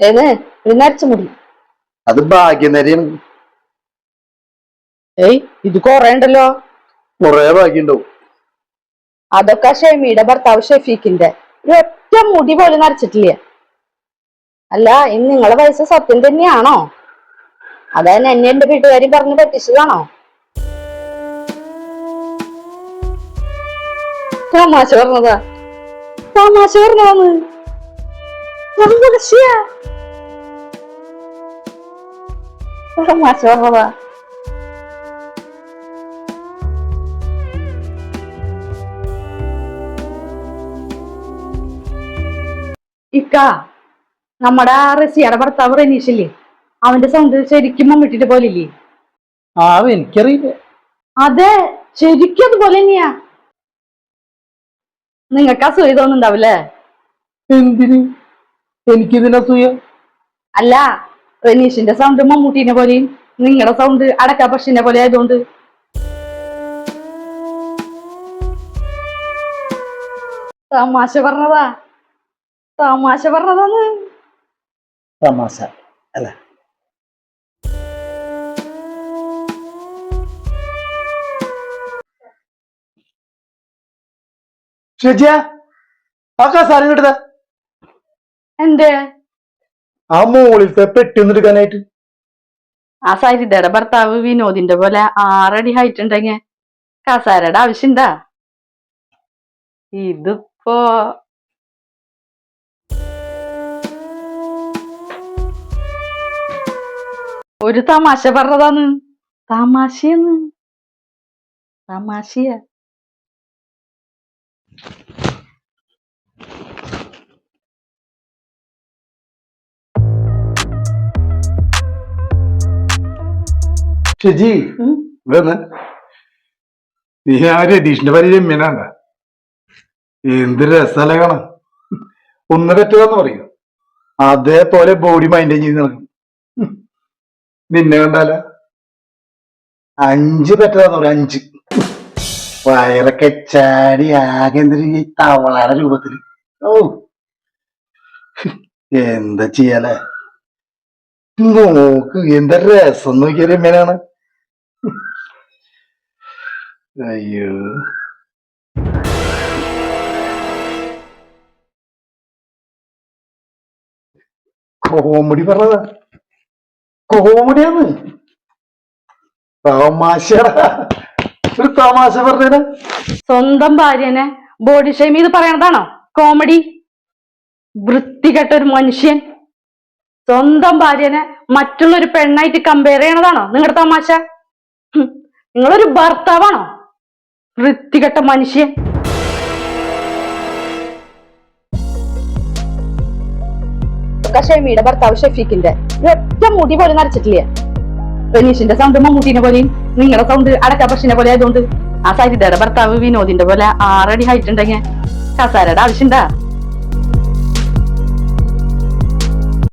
ഏത്? നരച്ച മുടി. അത് ഭാഗ്യനരിയാണ് ഏയ് ഇത് കൊറേ ഉണ്ടല്ലോ. കൊറേ ഭാഗ്യണ്ടാവും. അതൊക്കെ ഷെമിയുടെ ഭർത്താവ് ഷെഫീഖിന്റെ. ഒരൊറ്റ മുടി പോലും നരച്ചിട്ടില്ല? അല്ല ഇന്ന് നിങ്ങളെ വയസ്സ് സത്യം തന്നെയാണോ? അതായത് എന്നെ എന്റെ വീട്ടുകാരും പറഞ്ഞ് പറ്റിച്ചതാണോ? തമാശ പറഞ്ഞതാ. തമാശ പറഞ്ഞതാന്ന്. ഇക്ക നമ്മുടെ ആ റസിയുടെ ഭർത്താവ് റനീഷില്ലേ? അവന്റെ സൗന്ദര്യം ശരിക്കും മമ്മിട്ടിട്ട് പോലില്ലേ? ആ എനിക്കറിയില്ല. അതെ ശരിക്കും അതുപോലെ തന്നെയാ. നിങ്ങൾക്ക് അസൂയ തോന്നുന്നുണ്ടാവില്ലേ? എന്തിന്? എനിക്കിതിനെ അസൂയ? അല്ല റനീഷിന്റെ സൗണ്ട് മമ്മൂട്ടീനെ പോലെയും നിങ്ങളുടെ സൗണ്ട് അടക്ക പക്ഷിനെ പോലെ ആയതുകൊണ്ട്. തമാശ പറഞ്ഞതാ. തമാശ പറഞ്ഞതാന്ന്. തമാശ അല്ല? ഷെജിയ ആ കിട്ടുന്ന എന്റെ ആ മോളിലത്തെ പെട്ടി ഒന്ന് എടുക്കാനായിട്ട്. ആ സരിതയുടെ ഭർത്താവ് വിനോദിന്റെ പോലെ ആറടി ഹൈറ്റ് ഉണ്ടെങ്കിൽ കസാരയുടെ ആവശ്യണ്ടാ? ഇതിപ്പോ ഒരു തമാശ പറഞ്ഞതാന്ന് തമാശയെന്ന് തമാശയ. ഷെജി ഇതൊന്ന് നീ ആ രതീഷിന്റെ പരി രമ്യനാണ്ട എന്ത് രസമല്ല കാണാൻ. ഒന്ന് പറ്റുകയെന്ന് പറയും. അതേപോലെ ബോഡി മൈന്റെയിൻ ചെയ്ത് നടക്കും. നിന്നെ കണ്ടാല. അഞ്ച് പറ്റതാന്ന് പറയും അഞ്ച്. വയറൊക്കെ ചാടി ആകെ എന്തൊരു ഈ തവളയുടെ രൂപത്തിൽ. ഓ. എന്താ ചെയ്യാലേ? നോക്ക് എന്താ രസം നോക്കിയാലും രമ്യനാണ്. അയ്യോ. കോമഡി പറഞ്ഞതാ. കോമഡിയാണ് തമാശടാ ഒരു തമാശ പറഞ്ഞേരാ സ്വന്തം ഭാര്യനെ ബോഡി ഷെയിം ചെയ്ത് പറയണതാണോ? കോമഡി. വൃത്തികെട്ട ഒരു മനുഷ്യൻ. സ്വന്തം ഭാര്യനെ മറ്റുള്ള ഒരു പെണ്ണായിട്ട് കമ്പയർ ചെയ്യണതാണോ? നിങ്ങളുടെ തമാശ? നിങ്ങളൊരു ഭർത്താവാണോ? വൃത്തികെട്ട മനുഷ്യൻ. ഷെമിയുടെ ഭർത്താവ് ഷെഫീഖിന്റെ. ഒറ്റ മുടി പോലും നരച്ചിട്ടില്ല. റനീഷിന്റെ സൗണ്ട് മമ്മൂട്ടിനെ പോലെയും നിങ്ങളുടെ സൗണ്ട് അടക്ക പക്ഷിനെ പോലെ ആയതുകൊണ്ട് ആ സരിതയുടെ ഭർത്താവ് വിനോദിന്റെ പോലെ ആറടി ഹൈറ്റ് ഉണ്ടെങ്കിൽ കസാരയുടെ ആവശ്യണ്ടാ